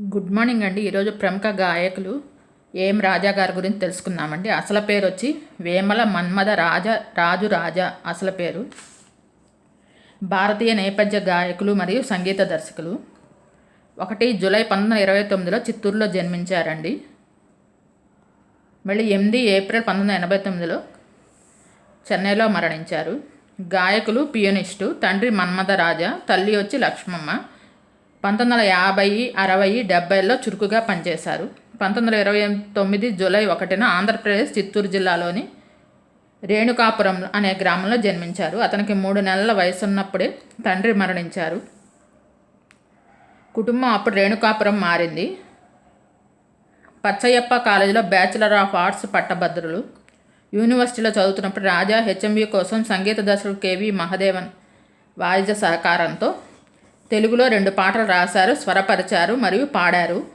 Good morning అండి. ఈరోజు ప్రముఖ గాయకులు ఏం రాజా గారి గురించి తెలుసుకుందామండి. అసలు పేరు వచ్చి వేమల మన్మథ రాజ రాజు రాజా అసలు పేరు. భారతీయ నేపథ్య గాయకులు మరియు సంగీత దర్శకులు. ఒకటి జూలై పంతొమ్మిది ఇరవై తొమ్మిదిలో చిత్తూరులో జన్మించారండి. మళ్ళీ ఎనిమిది ఏప్రిల్ పంతొమ్మిది ఎనభై తొమ్మిదిలో చెన్నైలో మరణించారు. గాయకులు పియోనిస్టు తండ్రి మన్మథ రాజా తల్లి వచ్చి లక్ష్మమ్మ పంతొమ్మిది వందల యాభై అరవై డెబ్బైలో చురుకుగా పనిచేశారు. పంతొమ్మిది వందల ఇరవై తొమ్మిది జూలై ఒకటిన ఆంధ్రప్రదేశ్ చిత్తూరు జిల్లాలోని రేణుకాపురం అనే గ్రామంలో జన్మించారు. అతనికి మూడు నెలల వయసు ఉన్నప్పుడే తండ్రి మరణించారు. కుటుంబం అప్పుడు రేణుకాపురం మారింది. పచ్చయ్యప్ప కాలేజీలో బ్యాచిలర్ ఆఫ్ ఆర్ట్స్ పట్టభద్రులు. యూనివర్సిటీలో చదువుతున్నప్పుడు రాజా హెచ్ఎంబి కోసం సంగీత దర్శకుడు కేవి మహదేవన్ వాయిద్య సహకారంతో తెలుగులో రెండు పాటలు రాశారు స్వరపరిచారు మరియు పాడారు.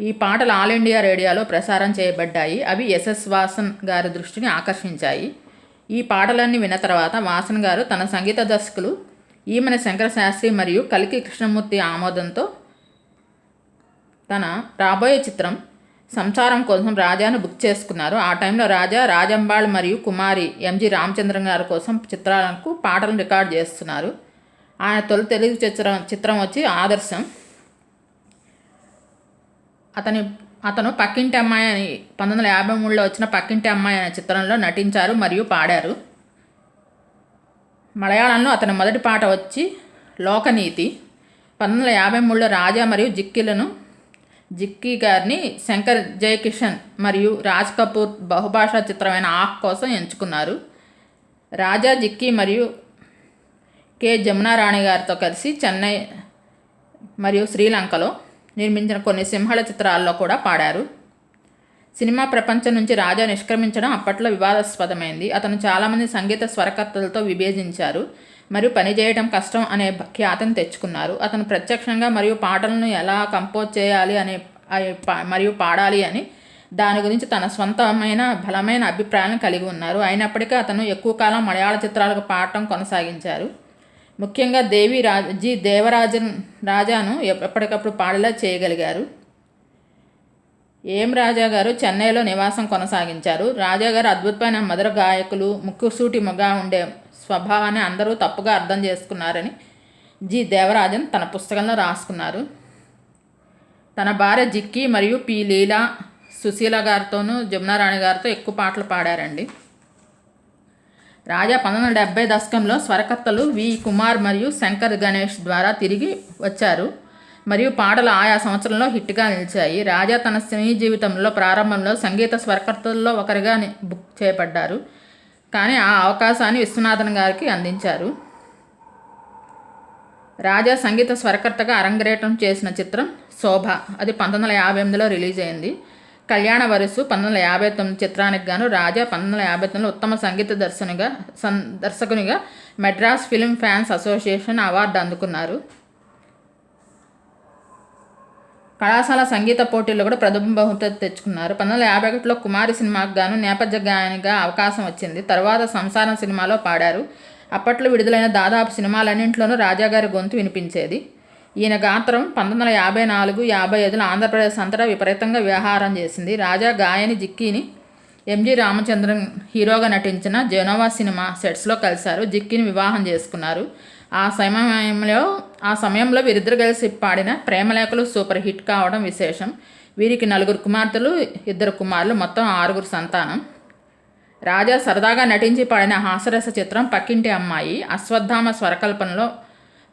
ఈ పాటలు ఆల్ ఇండియా రేడియోలో ప్రసారం చేయబడ్డాయి. అవి ఎస్ఎస్ వాసన్ గారి దృష్టిని ఆకర్షించాయి. ఈ పాటలన్నీ విన్న తర్వాత వాసన్ గారు తన సంగీత దర్శకులు ఈమెన శంకర శాస్త్రి మరియు కలికి కృష్ణమూర్తి ఆమోదంతో తన రాబోయే చిత్రం సంసారం కోసం రాజాను బుక్ చేసుకున్నారు. ఆ టైంలో రాజా రాజంబాళ్ మరియు కుమారి ఎంజి రామచంద్రన్ గారి కోసం చిత్రాలకు పాటలు రికార్డ్ చేస్తున్నారు. ఆయన తొలి తెలుగు చిత్రం చిత్రం వచ్చి ఆదర్శం. అతని అతను పక్కింటి అమ్మాయి అని పంతొమ్మిది వందల యాభై మూడులో వచ్చిన పక్కింటి అమ్మాయి అనే చిత్రంలో నటించారు మరియు పాడారు. మలయాళంలో అతని మొదటి పాట వచ్చి లోకనీతి. పంతొమ్మిది వందల యాభై మూడులో రాజా మరియు జిక్కిలను జిక్కీ గారిని శంకర్ జయకిషన్ మరియు రాజ్ కపూర్ బహుభాషా చిత్రమైన ఆహ్ కోసం ఎంచుకున్నారు. రాజా జిక్కీ మరియు కె. జమునారాణి గారితో కలిసి చెన్నై మరియు శ్రీలంకలో నిర్మించిన కొన్ని సింహళ చిత్రాల్లో కూడా పాడారు. సినిమా ప్రపంచం నుంచి రాజా నిష్క్రమించడం అప్పట్లో వివాదాస్పదమైంది. అతను చాలామంది సంగీత స్వరకర్తలతో విభేదించారు మరియు పనిచేయడం కష్టం అనే ఖ్యాతిని తెచ్చుకున్నారు. అతను ప్రత్యక్షంగా మరియు పాటలను ఎలా కంపోజ్ చేయాలి అనే మరియు పాడాలి అని దాని గురించి తన స్వంతమైన బలమైన అభిప్రాయాలను కలిగి ఉన్నారు. అయినప్పటికీ అతను ఎక్కువ కాలం మలయాళ చిత్రాలకు పాడటం కొనసాగించారు. ముఖ్యంగా దేవి రాజ జి దేవరాజన్ రాజాను ఎప్పటికప్పుడు పాడేలా చేయగలిగారు. ఏం రాజా గారు చెన్నైలో నివాసం కొనసాగించారు. రాజా గారు అద్భుతమైన మధుర గాయకులు ముక్కుసూటిముగా ఉండే స్వభావాన్ని అందరూ తప్పుగా అర్థం చేసుకున్నారని జి దేవరాజన్ తన పుస్తకంలో రాసుకున్నారు. తన భార్య జిక్కి మరియు పి లీలా సుశీల గారితోనూ జమునారాణి గారితో ఎక్కువ పాటలు పాడారండి. రాజా పంతొమ్మిది వందల డెబ్బై దశకంలో స్వరకర్తలు వి. కుమార్ మరియు శంకర్ గణేష్ ద్వారా తిరిగి వచ్చారు. మరియు పాటలు ఆయా సంవత్సరంలో హిట్గా నిలిచాయి. రాజా తన సినీ జీవితంలో ప్రారంభంలో సంగీత స్వరకర్తల్లో ఒకరిగా బుక్ చేయబడ్డారు. కానీ ఆ అవకాశాన్ని విశ్వనాథన్ గారికి అందించారు. రాజా సంగీత స్వరకర్తగా అరంగేటం చేసిన చిత్రం శోభ. అది పంతొమ్మిది వందల యాభై ఎనిమిదిలో రిలీజ్ అయింది. కళ్యాణ వరుసు పంతొమ్మిది వందల యాభై తొమ్మిది చిత్రానికి గాను రాజా పంతొమ్మిది వందల యాభై తొమ్మిదిలో ఉత్తమ సంగీత దర్శనిగా సన్ దర్శకునిగా Madras film fans association award అందుకున్నారు. కళాశాల సంగీత పోటీల్లో కూడా ప్రథమ బహుమతి తెచ్చుకున్నారు. పంతొమ్మిది వందల యాభై ఒకటిలో కుమారి సినిమాకు గాను నేపథ్య గాయనిగా అవకాశం వచ్చింది. తర్వాత సంసారం సినిమాలో పాడారు. అప్పట్లో విడుదలైన దాదాపు సినిమాలన్నింటిలోనూ రాజాగారి గొంతు వినిపించేది. ఈయన గాత్రం పంతొమ్మిది వందల యాభై నాలుగు యాభై ఐదులో ఆంధ్రప్రదేశ్ అంతటా విపరీతంగా వ్యవహారం చేసింది. రాజా గాయని జిక్కీని ఎంజి రామచంద్రన్ హీరోగా నటించిన జెనోవా సినిమా సెట్స్లో కలిశారు. జిక్కీని వివాహం చేసుకున్నారు. ఆ సమయంలో ఆ సమయంలో వీరిద్దరు కలిసి పాడిన ప్రేమలేఖలు సూపర్ హిట్ కావడం విశేషం. వీరికి నలుగురు కుమార్తెలు ఇద్దరు కుమారులు మొత్తం ఆరుగురు సంతానం. రాజా సరదాగా నటించి పాడిన హాస్యరస చిత్రం పక్కింటి అమ్మాయి అశ్వత్థామ స్వరకల్పనలో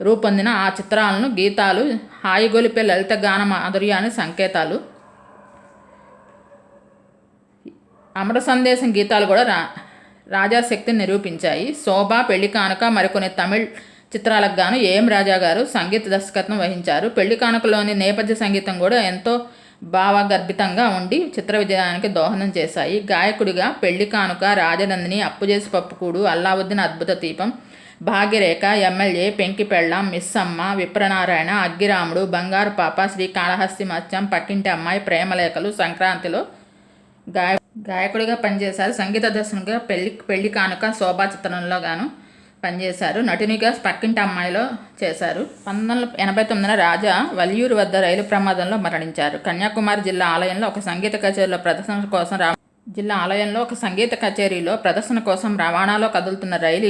రూపొందిన ఆ చిత్రాలను గీతాలు హాయిగొలిపే లలిత గాన మాధుర్యాన్ని సంకేతాలు. అమర సందేశం గీతాలు కూడా రా రాజాశక్తిని నిరూపించాయి. శోభ పెళ్ళి కానుక మరికొన్ని తమిళ్ చిత్రాలకు గాను ఏం రాజా గారు సంగీత దర్శకత్వం వహించారు. పెళ్ళి కానుకలోని నేపథ్య సంగీతం కూడా ఎంతో భావగర్భితంగా ఉండి చిత్ర విజయానికి దోహదం చేశాయి. గాయకుడిగా పెళ్ళి కానుక రాజనందిని అప్పుజేసి పప్పుకూడు అల్లావుద్దీన్ అద్భుత దీపం భాగ్యరేఖ ఎమ్మెల్యే పెంకిపెళ్ళం మిస్సమ్మ విప్రనారాయణ అగ్గిరాముడు బంగారు పాప శ్రీ కాళహస్తి మత్స్యం పక్కింటి అమ్మాయి ప్రేమలేఖలు సంక్రాంతిలో గాయ గాయకుడిగా పనిచేశారు. సంగీత దర్శనంగా పెళ్ళి పెళ్ళి కానుక శోభా చిత్రంలో గాను పనిచేశారు. నటునిగా పక్కింటి అమ్మాయిలో చేశారు. పంతొమ్మిది వందల ఎనభై తొమ్మిదిన రాజా వలియూరు వద్ద రైలు ప్రమాదంలో మరణించారు. కన్యాకుమారి జిల్లా ఆలయంలో ఒక సంగీత కచేరీలో ప్రదర్శన కోసం రా జిల్లా ఆలయంలో ఒక సంగీత కచేరీలో ప్రదర్శన కోసం రవాణాలో కదులుతున్న రైలు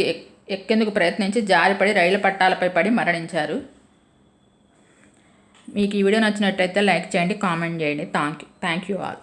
ఎక్కేందుకు ప్రయత్నించి జారిపడి రైలు పట్టాలపై పడి మరణించారు. మీకు ఈ వీడియో నచ్చినట్టయితే లైక్ చేయండి కామెంట్ చేయండి. Thank you thank you all.